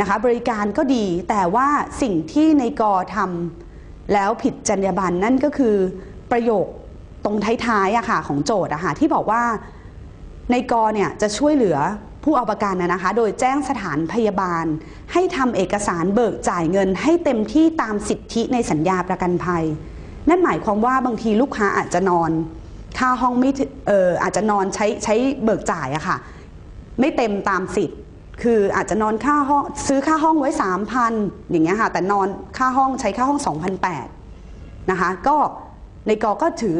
นะคะบริการก็ดีแต่ว่าสิ่งที่ในกอทำแล้วผิดจรรยาบรรณนั่นก็คือประโยคตรงท้ายๆอะค่ะของโจทย์อะค่ะที่บอกว่าในกอเนี่ยจะช่วยเหลือผู้เอาประกันนะคะ โดยแจ้งสถานพยาบาล ให้ทำเอกสารเบิกจ่ายเงิน ให้เต็มที่ตามสิทธิในสัญญาประกันภัย นั่นหมายความว่าบางทีลูกค้าอาจจะนอน ค่าห้องไม่เอออาจจะนอนใช้ใช้เบิกจ่ายอะค่ะ ไม่เต็มตามสิทธิ์ คืออาจจะนอนค่าห้องซื้อค่าห้องไว้ 3,000 อย่างเงี้ยค่ะ แต่นอนค่าห้องใช้ค่าห้อง 2,800นะคะ ก็ในกอก็ถือ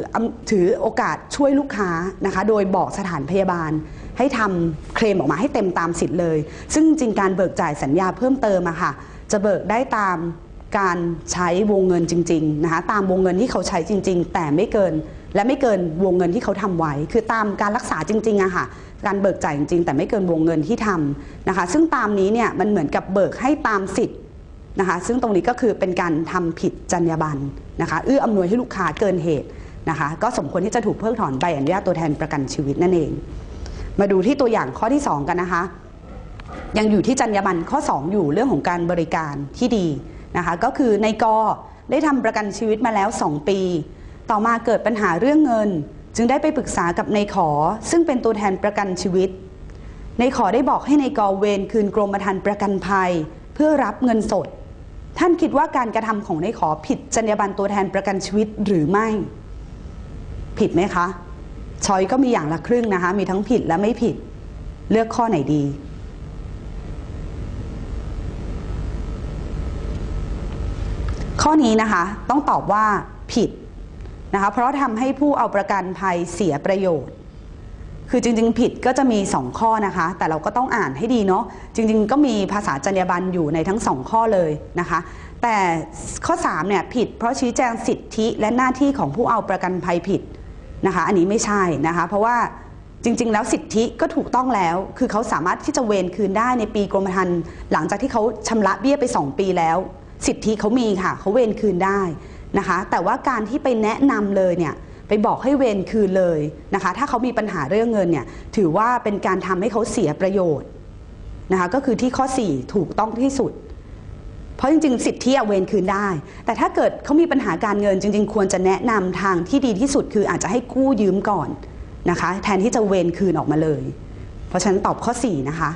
ถือโอกาสช่วยลูกค้านะคะ โดยบอกสถานพยาบาล ให้ทำเคลมออกมาให้เต็มตามสิทธิ์เลย ซึ่งจริงการเบิกจ่ายสัญญาเพิ่มเติมอะค่ะ จะเบิกได้ตามการใช้วงเงินจริงๆนะคะตามวงเงินที่เขาใช้จริง ๆ แต่ไม่เกินและไม่เกินวงเงินที่เขาทำไว้ คือตามการรักษาจริงๆอะค่ะ การเบิกจ่ายจริง ๆ แต่ไม่เกินวงเงินที่ทำนะคะ ซึ่งตามนี้เนี่ยมันเหมือนกับเบิกให้ตามสิทธิ์นะคะ ซึ่งตรงนี้ก็คือเป็นการทำผิดจรรยาบรรณนะคะเอื้ออำนวยให้ลูกค้าเกินเหตุนะคะ ก็สมควรที่จะถูกเพิกถอนใบอนุญาตตัวแทนประกันชีวิตนั่นเอง มาดูที่ตัวอย่างข้อที่ 2 กันนะคะ ยังอยู่ที่จรรยาบรรณข้อ 2 อยู่เรื่องของการบริการที่ดีนะคะ ก็คือในกอได้ทำประกันชีวิตมาแล้ว 2 ปี ต่อมาเกิดปัญหาเรื่องเงิน จึงได้ไปปรึกษากับในขอ ซึ่งเป็นตัวแทนประกันชีวิตในขอได้บอกให้ในกอเวนคืนกรมธรรม์ประกันภัย เพื่อรับเงินสด ท่านคิดว่าการกระทำของในขอผิดจรรยาบรรณตัวแทนประกันชีวิตหรือไม่ ผิดไหมคะชอยก็มีอย่างละครึ่งนะคะ มีทั้งผิดและไม่ผิด เลือกข้อไหนดี ข้อนี้นะคะ ต้องตอบว่าผิด นะคะเพราะทำให้ผู้เอาประกันภัยเสียประโยชน์ คือจริง ๆ ผิดก็จะมี 2 ข้อนะคะ แต่เราก็ต้องอ่านให้ดีเนาะจริง ๆ ก็มีภาษาจรรยาบรรณอยู่ในทั้ง 2 ข้อเลยนะคะ แต่ข้อ3เนี่ยผิดเพราะชี้แจงสิทธิและหน้าที่ของผู้เอาประกันภัยผิดนะคะอันนี้ไม่ใช่นะคะ เพราะว่าจริง ๆ แล้วสิทธิก็ถูกต้องแล้ว คือเขาสามารถที่จะเวนคืนได้ในปีกรมธรรม์หลังจากที่เขาชำระเบี้ยไป 2 ปีแล้ว สิทธิเขามีค่ะเขาเวนคืนได้ นะคะ แต่ว่าการที่ไปแนะนำเลยเนี่ยไปบอกให้เวรคืนเลยนะคะ ถ้าเขามีปัญหาเรื่องเงินเนี่ยถือว่าเป็นการทำให้เขาเสียประโยชน์นะคะก็คือที่ข้อ 4 ถูกต้องที่สุด เพราะจริง ๆ สิทธิเวรคืนได้ แต่ถ้าเกิดเขามีปัญหาการเงิน จริง ๆ ควรจะแนะนำทางที่ดีที่สุดคืออาจจะให้กู้ยืมก่อนนะคะ แทนที่จะเวรคืนออกมาเลย เพราะฉะนั้นตอบข้อ 4 นะคะ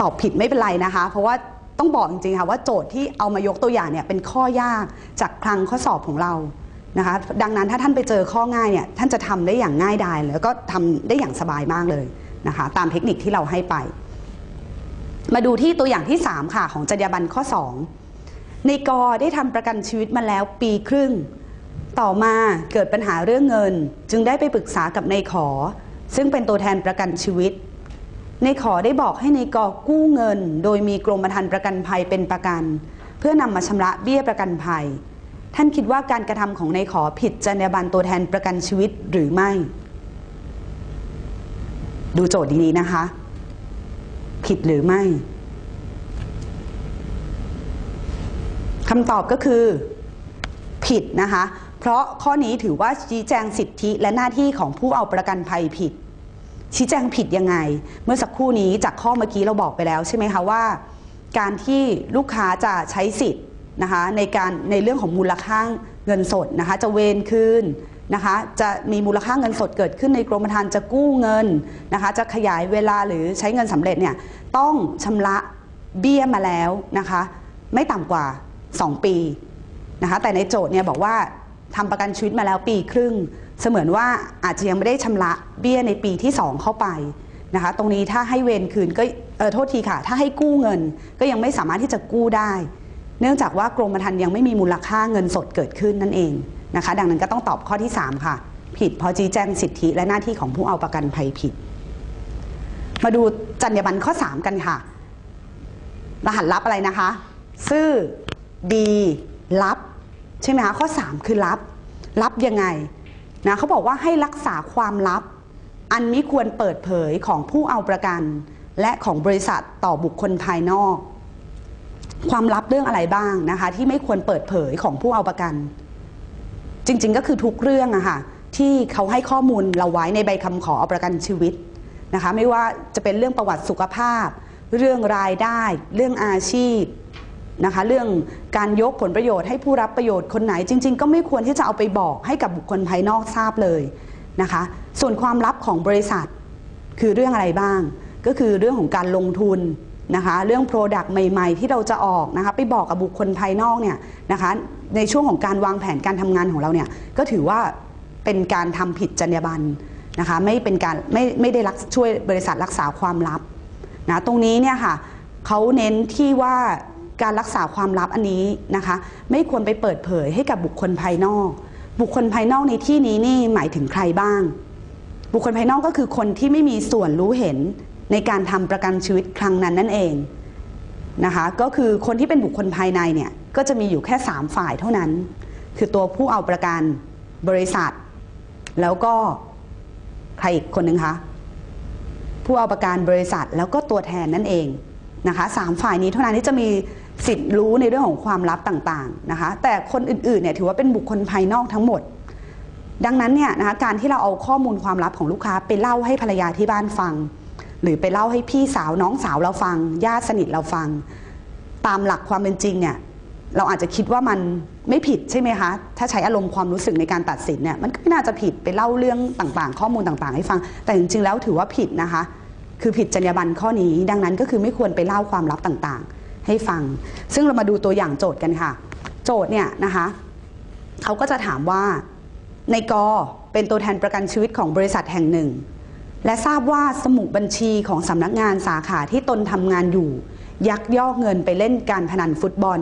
ตอบผิดไม่เป็นไรนะคะ เพราะว่า ต้องบอกจริงๆค่ะว่าโจทย์ที่เอามายกตัวอย่างเนี่ยเป็นข้อยากจากคลังข้อสอบของเรานะคะดังนั้นถ้าท่านไปเจอข้อง่ายเนี่ยท่านจะทำได้อย่างง่ายดายแล้วก็ทำได้อย่างสบายมากเลยนะคะตามเทคนิคที่เราให้ไป มาดูที่ตัวอย่างที่ 3 ค่ะ ของจรรยาบรรณข้อ 2 ในกอได้ทำประกันชีวิตมาแล้วปีครึ่ง ต่อมาเกิดปัญหาเรื่องเงิน จึงได้ไปปรึกษากับในขอ ซึ่งเป็นตัวแทนประกันชีวิต ในขอได้บอกให้ในกอกู้เงิน โดยมีกรมธรรม์ประกันภัยเป็นประกัน เพื่อนำมาชำระเบี้ยประกันภัย ท่านคิดว่าการกระทำของในขอผิดจรรยาบรรณตัวแทนประกันชีวิตหรือไม่ ดูโจทย์ดีๆนะคะ ผิดหรือไม่คำตอบก็คือ ผิดนะคะ เพราะข้อนี้ถือว่าชี้แจงสิทธิและหน้าที่ของผู้เอาประกันภัยผิด ชี้แจงผิดยังไง เมื่อสักครู่นี้จากข้อเมื่อกี้เราบอกไปแล้วใช่ไหมคะว่า การที่ลูกค้าจะใช้สิทธิ์นะคะในการในเรื่องของมูลค่าเงินสดนะคะจะเวนคืนนะคะจะมีมูลค่าเงินสดเกิดขึ้นในกรมธรรม์จะกู้เงินนะคะจะขยายเวลาหรือใช้เงินสำเร็จเนี่ยต้องชำระเบี้ยมาแล้วนะคะไม่ต่ำกว่า 2 ปีนะคะแต่ในโจทย์เนี่ยบอกว่าทำประกันชีวิตมาแล้วปีครึ่ง เสมือนว่าอาจจะยังไม่ได้ชำระเบี้ยในปีที่ 2 เข้าไปนะคะตรงนี้ถ้าให้เวนคืนก็เออโทษทีค่ะ ถ้าให้กู้เงินก็ยังไม่สามารถที่จะกู้ได้ เนื่องจากว่ากรมธรรม์ยังไม่มีมูลค่าเงินสดเกิดขึ้นนั่นเองนะคะ ดังนั้นก็ต้องตอบข้อที่ 3 ค่ะ ผิดพราะชี้แจงสิทธิและหน้าที่ของผู้เอาประกันภัยผิด มาดูจรรยาบรรณข้อ 3 กันค่ะ รหัสลับอะไรนะคะ ซื่อดีลับ ใช่ไหมคะข้อ 3 คือลับลับยังไง นะเขาบอกว่าให้รักษาความลับ อันมิควรเปิดเผยของผู้เอาประกัน และของบริษัทต่อบุคคลภายนอก ความลับเรื่องอะไรบ้างนะคะ ที่ไม่ควรเปิดเผยของผู้เอาประกัน จริงๆก็คือทุกเรื่องอะค่ะที่เขาให้ข้อมูลเราไว้ในใบคำขอเอาประกันชีวิตนะคะ ไม่ว่าจะเป็นเรื่องประวัติสุขภาพ เรื่องรายได้ เรื่องอาชีพ นะคะเรื่องการยกผลประโยชน์ให้ผู้รับประโยชน์คนไหนจริง ๆ ก็ไม่ควรที่จะเอาไปบอกให้กับบุคคลภายนอกทราบเลยนะคะส่วนความลับของบริษัท คือเรื่องอะไรบ้าง ก็คือเรื่องของการลงทุนนะคะเรื่อง Product ใหม่ ๆ ที่เราจะออกนะคะไปบอกกับบุคคลภายนอกเนี่ยนะคะในช่วงของการวางแผนการทำงานของเราเนี่ยก็ถือว่าเป็นการทำผิดจรรยาบรรณนะคะไม่เป็นการไม่ไม่ได้รักช่วยบริษัทรักษาความลับนะตรงนี้เนี่ยค่ะเขาเน้นที่ว่า การรักษาความลับอันนี้นะคะ ไม่ควรไปเปิดเผยให้กับบุคคลภายนอก บุคคลภายนอกในที่นี้นี่หมายถึงใครบ้าง บุคคลภายนอกก็คือคนที่ไม่มีส่วนรู้เห็นในการทำประกันชีวิตครั้งนั้นนั่นเองนะคะก็คือคนที่เป็นบุคคลภายในเนี่ยก็จะมีอยู่แค่ 3 ฝ่ายเท่านั้น คือตัวผู้เอาประกันบริษัท แล้วก็ใครอีกคนหนึ่งคะผู้เอาประกันบริษัทแล้วก็ตัวแทนนั่นเองนะคะสามฝ่ายนี้เท่านั้นที่จะมี สิทธิ์รู้ในเรื่องของความลับต่างๆนะคะแต่คนอื่นๆเนี่ยถือว่าเป็นบุคคลภายนอกทั้งหมด ดังนั้นเนี่ยนะคะการที่เราเอาข้อมูลความลับของลูกค้าไปเล่าให้ภรรยาที่บ้านฟัง หรือไปเล่าให้พี่สาวน้องสาวเราฟังญาติสนิทเราฟัง ตามหลักความเป็นจริงเนี่ยเราอาจจะคิดว่ามันไม่ผิดใช่ไหมคะถ้าใช้อารมณ์ความรู้สึกในการตัดสินเนี่ยมันก็ไม่น่าจะผิดไปเล่าเรื่องต่างๆ ข้อมูลต่างๆ ให้ฟัง แต่จริงๆแล้วถือว่าผิดนะคะ คือผิดจรรยาบรรณข้อนี้ ดังนั้นก็คือไม่ควรไปเล่าความลับต่างๆ ให้ฟัง ซึ่งเรามาดูตัวอย่างโจทย์กันค่ะ โจทย์เนี่ยนะคะเขาก็จะถามว่าในกอเป็นตัวแทนประกันชีวิตของบริษัทแห่งหนึ่ง และทราบว่าสมุดบัญชีของสำนักงานสาขาที่ตนทำงานอยู่ ยักยอกเงินไปเล่นการพนันฟุตบอล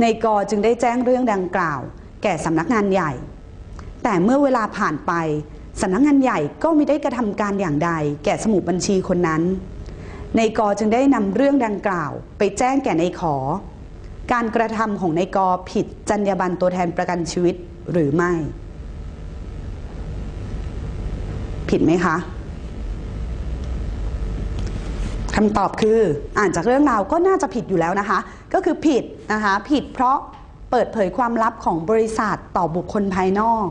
ในกอจึงได้แจ้งเรื่องดังกล่าว แก่สำนักงานใหญ่ แต่เมื่อเวลาผ่านไปสำนักงานใหญ่ก็ไม่ได้กระทำการอย่างใด แก่สมุดบัญชีคนนั้น ในกอจึงได้นำเรื่องดังกล่าว ไปแจ้งแก่ในขอ การกระทำของในกอผิดจรรยาบรรณตัวแทนประกันชีวิตหรือไม่ ผิดไหมคะคำตอบคืออ่านจากเรื่องราวก็น่าจะผิดอยู่แล้วนะคะ ก็คือผิดนะคะ ผิดเพราะเปิดเผยความลับของบริษัทต่อบุคคลภายนอก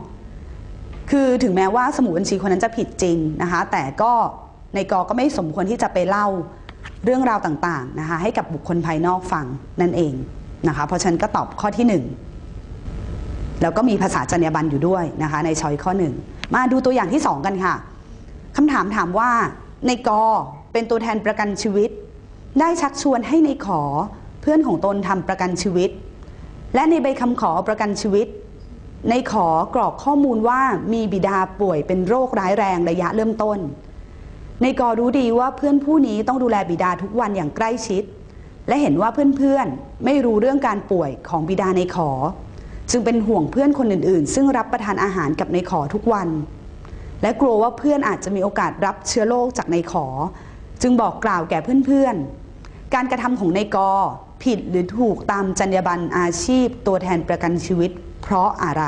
คือถึงแม้ว่าสมุดบัญชีคนนั้นจะผิดจริงนะคะ แต่ก็ ในกอก็ไม่สมควรที่จะไปเล่าเรื่องราวต่างๆนะคะให้กับบุคคลภายนอกฟังนั่นเองนะคะเพราะฉันก็ตอบข้อที่หนึ่งแล้วก็มีภาษาจรรยาบรรณอยู่ด้วยนะคะในช้อยข้อหนึ่งมาดูตัวอย่างที่สองกันค่ะคำถามถามว่าในกอเป็นตัวแทนประกันชีวิต ได้ชักชวนให้ในขอเพื่อนของตนทำประกันชีวิต และในใบคำขอประกันชีวิต ในขอกรอกข้อมูลว่ามีบิดาป่วยเป็นโรคร้ายแรงระยะเริ่มต้น ในกอรู้ดีว่าเพื่อนผู้นี้ต้องดูแลบิดาทุกวันอย่างใกล้ชิด และเห็นว่าเพื่อนๆไม่รู้เรื่องการป่วยของบิดาในขอ จึงเป็นห่วงเพื่อนคนอื่นๆ ซึ่งรับประทานอาหารกับในขอทุกวัน และกลัวว่าเพื่อนอาจจะมีโอกาสรับเชื้อโรคจากในขอ จึงบอกกล่าวแก่เพื่อนๆการกระทำของในกอผิดหรือถูกตามจรรยาบรรณอาชีพ ตัวแทนประกันชีวิต เพราะอะไร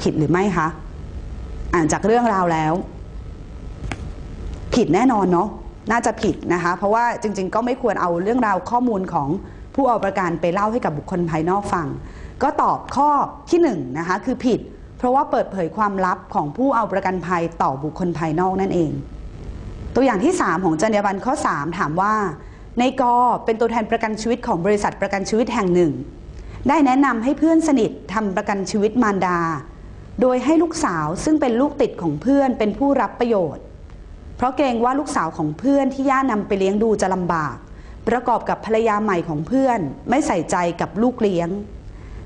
ผิดหรือไม่คะ อ่านจากเรื่องราวแล้ว ผิดแน่นอนเนาะน่าจะผิดนะคะ เพราะว่าจริง ๆ ก็ไม่ควรเอาเรื่องราวข้อมูลของผู้เอาประกันไปเล่าให้กับบุคคลภายนอกฟัง ก็ตอบข้อที่1นงนะคะคือผิด เพราะว่าเปิดเผยความลับของผู้เอาประกันภัยต่อบุคคลภายนอกนั่นเอง ตัวอย่างที่ 3 ของจรรยาบรรณข้อ 3 ถามว่า ในกอเป็นตัวแทนประกันชีวิตของบริษัทประกันชีวิตแห่งหนึ่ง ได้แนะนำให้เพื่อนสนิททำประกันชีวิตมารดา โดยให้ลูกสาวซึ่งเป็นลูกติดของเพื่อนเป็นผู้รับประโยชน์ ราะเกรงว่าลูกสาวของเพื่อนที่ย่านำไปเลี้ยงดูจะลำบาก ประกอบกับภรรยาใหม่ของเพื่อนไม่ใส่ใจกับลูกเลี้ยง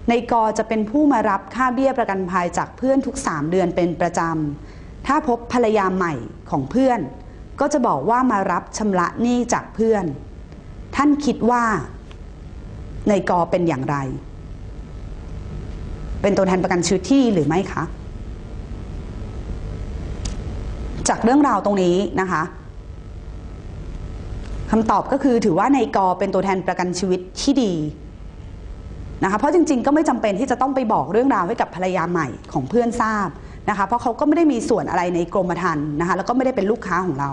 ในกอจะเป็นผู้มารับค่าเบี้ยประกันภัยจากเพื่อนทุก3เดือนเป็นประจำ ถ้าพบภรรยาใหม่ของเพื่อน ก็จะบอกว่ามารับชำระหนี้จากเพื่อน ท่านคิดว่า ในกอเป็นอย่างไร เป็นตัวแทนประกันชีวิตที่หรือไม่คะ จากเรื่องราวตรงนี้นะคะคำตอบก็คือถือว่าในกอเป็นตัวแทนประกันชีวิตที่ดีนะคะเพราะจริงๆ ก็ไม่จำเป็นที่จะต้องไปบอกเรื่องราวให้กับภรรยาใหม่ของเพื่อนทราบนะคะเพราะเขาก็ไม่ได้มีส่วนอะไรในกรมธรรม์นะคะแล้วก็ไม่ได้เป็นลูกค้าของเรา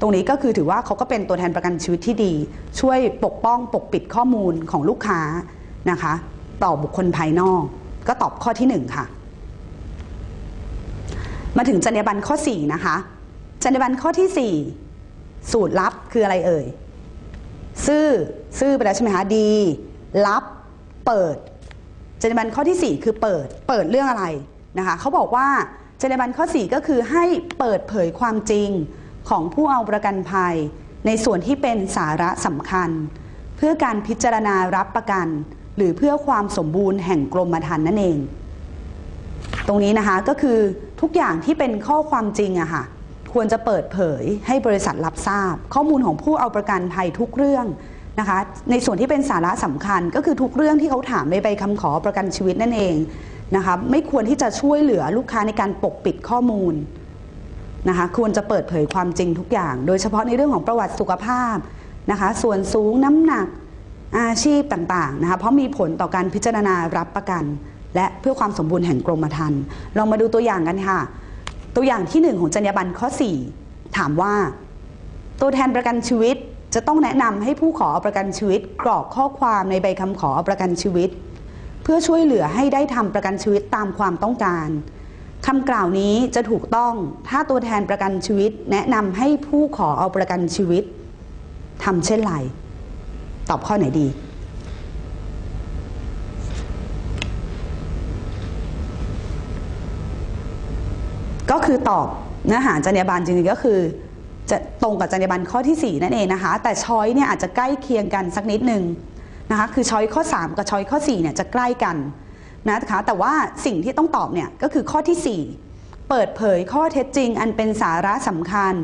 ตรงนี้ก็คือถือว่าเขาก็เป็นตัวแทนประกันชีวิตที่ดี ช่วยปกป้องปกปิดข้อมูลของลูกค้านะคะต่อบุคคลภายนอก ก็ตอบข้อที่หนึ่งค่ะ มาถึงจรรยาบรรณข้อ 4 นะคะ จรรยาบรรณข้อที่สูตรลับคืออะไรเอ่ย ซื่อ ซื่อไปแล้วใช่ไหมคะดี ลับ เปิด จรรยาบรรณข้อที่ 4 คือเปิด เปิดเรื่องอะไรนะคะเขาบอกว่าจรรยาบรรณข้อ 4 ก็คือให้เปิดเผยความจริงของผู้เอาประกันภัย ในส่วนที่เป็นสาระสำคัญ เพื่อการพิจารณารับประกัน หรือเพื่อความสมบูรณ์แห่งกรมธรรม์นั่นเอง ตรงนี้นะคะก็คือทุกอย่างที่เป็นข้อความจริงอะค่ะ ควรจะเปิดเผยให้บริษัทรับทราบ ข้อมูลของผู้เอาประกันภัยทุกเรื่องนะคะในส่วนที่เป็นสาระสำคัญก็คือทุกเรื่องที่เขาถามในใบคำขอประกันชีวิตนั่นเองนะคะไม่ควรที่จะช่วยเหลือลูกค้าในการปกปิดข้อมูลนะคะควรจะเปิดเผยความจริงทุกอย่าง โดยเฉพาะในเรื่องของประวัติสุขภาพนะคะส่วนสูงน้ำหนักอาชีพต่างๆนะคะเพราะมีผลต่อการพิจารณารับประกัน และเพื่อความสมบูรณ์แห่งกรมธรรม์ลองมาดูตัวอย่างกันค่ะ ตัวอย่างที่ 1 ของจรรยาบรรณข้อ 4 ถามว่า ตัวแทนประกันชีวิตจะต้องแนะนำให้ผู้ขอประกันชีวิตกรอกข้อความในใบคำขอประกันชีวิต เพื่อช่วยเหลือให้ได้ทำประกันชีวิตตามความต้องการคำกล่าวนี้จะถูกต้องถ้าตัวแทนประกันชีวิต แนะนำให้ผู้ขอเอาประกันชีวิตทำเช่นไร ตอบข้อไหนดี ก็คือตอบเนื้อหาจรรยาบรรณจริงๆก็คือจะตรงกับจรรยาบรรณข้อที่ 4 นั่นเองนะคะ แต่ช้อยเนี่ยอาจจะใกล้เคียงกันสักนิดนึงนะคะคือช้อยข้อ 3 กับช้อยข้อ4เนี่ยจะใกล้กันนะคะแต่ว่าสิ่งที่ต้องตอบเนี่ยก็คือข้อที่ 4 เปิดเผยข้อเท็จจริง อันเป็นสาระสำคัญ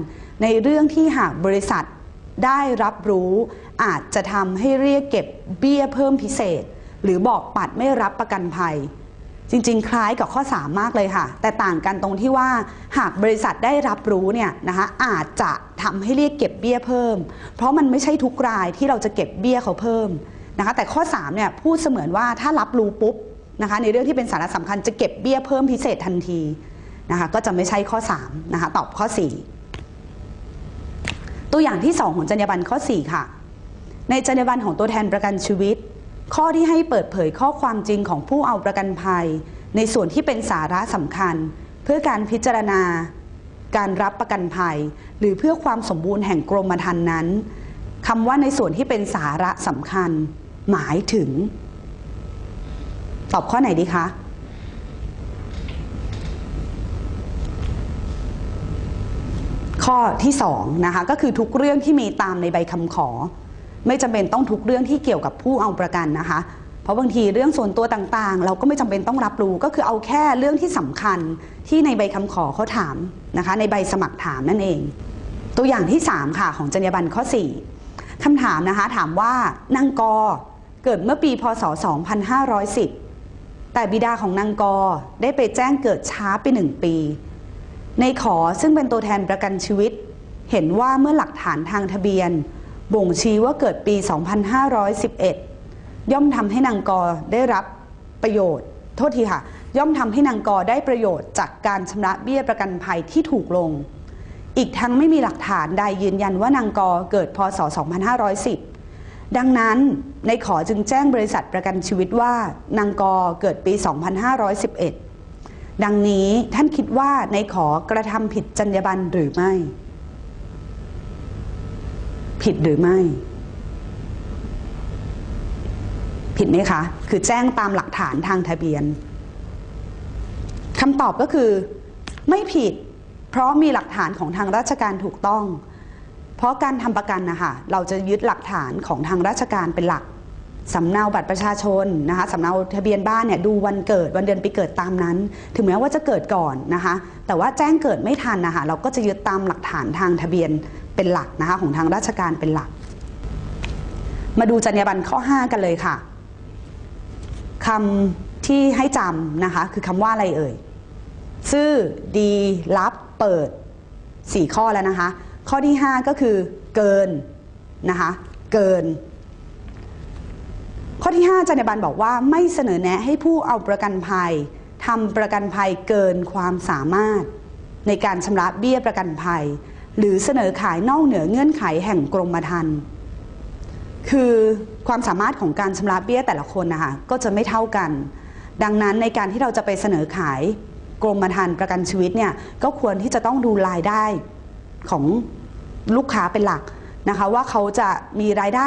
ในเรื่องที่หากบริษัทได้รับรู้อาจจะทำให้เรียกเก็บเบี้ยเพิ่มพิเศษ หรือบอกปัดไม่รับประกันภัย จริงๆ คล้ายกับข้อ 3 มากเลยค่ะ แต่ต่างกันตรงที่ว่าหากบริษัทได้รับรู้เนี่ยนะคะอาจจะทำให้เรียกเก็บเบี้ยเพิ่ม เพราะมันไม่ใช่ทุกรายที่เราจะเก็บเบี้ยเขาเพิ่มนะคะแต่ข้อ3เนี่ยพูดเสมือนว่าถ้ารับรู้ปุ๊บนะคะในเรื่องที่เป็นสาระสำคัญจะเก็บเบี้ยเพิ่มพิเศษทันทีนะคะก็จะไม่ใช่ข้อ3นะคะตอบข้อ 4 ตัวอย่างที่ 2 ของจรรยาบรรณข้อ 4 ค่ะ ในจรรยาบรรณของตัวแทนประกันชีวิต ข้อที่ให้เปิดเผยข้อความจริงของผู้เอาประกันภัย ในส่วนที่เป็นสาระสำคัญ เพื่อการพิจารณา การรับประกันภัย หรือเพื่อความสมบูรณ์แห่งกรมธรรม์นั้นคำว่าในส่วนที่เป็นสาระสำคัญ หมายถึง ตอบข้อไหนดีคะข้อที่2นะคะก็คือทุกเรื่องที่มีตามในใบคำขอ ไม่จำเป็นต้องทุกเรื่องที่เกี่ยวกับผู้เอาประกันนะคะ เพราะบางทีเรื่องส่วนตัวต่างๆ เราก็ไม่จำเป็นต้องรับรู้ก็คือเอาแค่เรื่องที่สำคัญที่ในใบคำขอเขาถามนะคะ ในใบสมัครถามนั่นเอง ตัวอย่างที่ 3 ค่ะของจรรยาบรรณข้อ 4คำถามนะคะถามว่านางกอเกิดเมื่อปีพศ 2510 แต่บิดาของนางกอได้ไปแจ้งเกิดช้าไปหนึ่งปี ในขอซึ่งเป็นตัวแทนประกันชีวิต เห็นว่าเมื่อหลักฐานทางทะเบียน บ่งชี้ว่าเกิดปี 2511 ย่อมทำให้นางกอได้รับประโยชน์ โทษทีค่ะ ย่อมทำให้นางกอได้ประโยชน์จากการชำระเบี้ยประกันภัยที่ถูกลง อีกทั้งไม่มีหลักฐานใดยืนยันว่านางกอเกิดพศ 2510 ดังนั้นในขอจึงแจ้งบริษัทประกันชีวิตว่านางกอเกิดปี 2511 ดังนี้ท่านคิดว่าในขอกระทำผิดจรรยาบรรณหรือไม่ ผิดหรือไม่ ผิดไหมคะ คือแจ้งตามหลักฐานทางทะเบียนคำตอบก็คือ ไม่ผิด เพราะมีหลักฐานของทางราชการถูกต้อง เพราะการทำประกันนะคะเราจะยึดหลักฐานของทางราชการเป็นหลักสำเนาบัตรประชาชนนะคะสำเนาทะเบียนบ้านเนี่ยดูวันเกิดวันเดือนปีเกิดตามนั้น ถึงแม้ว่าจะเกิดก่อนนะคะ แต่ว่าแจ้งเกิดไม่ทันนะคะเราก็จะยึดตามหลักฐานทางทะเบียน เป็นหลักนะคะของทางราชการเป็นหลัก มาดูจรรยาบรรณข้อ 5 กันเลยค่ะคำที่ให้จำนะคะคือคำว่าอะไรเอ่ยซื่อดีรับเปิด 4 ข้อแล้วนะคะ ข้อที่ 5 ก็คือเกินนะคะเกิน ข้อที่ 5จันยบันบอกว่าไม่เสนอแนะให้ผู้เอาประกันภัยทำประกันภัยเกินความสามารถ ในการชำระเบี้ยประกันภัย หรือเสนอขายนอกเหนือเงื่อนไขแห่งกรมธรรม์คือความสามารถของการชำระเบี้ยแต่ละคนนะคะก็จะไม่เท่ากัน ดังนั้นในการที่เราจะไปเสนอขายกรมธรรม์ประกันชีวิตเนี่ยก็ควรที่จะต้องดูรายได้ของลูกค้าเป็นหลักนะคะว่าเขาจะมีรายได้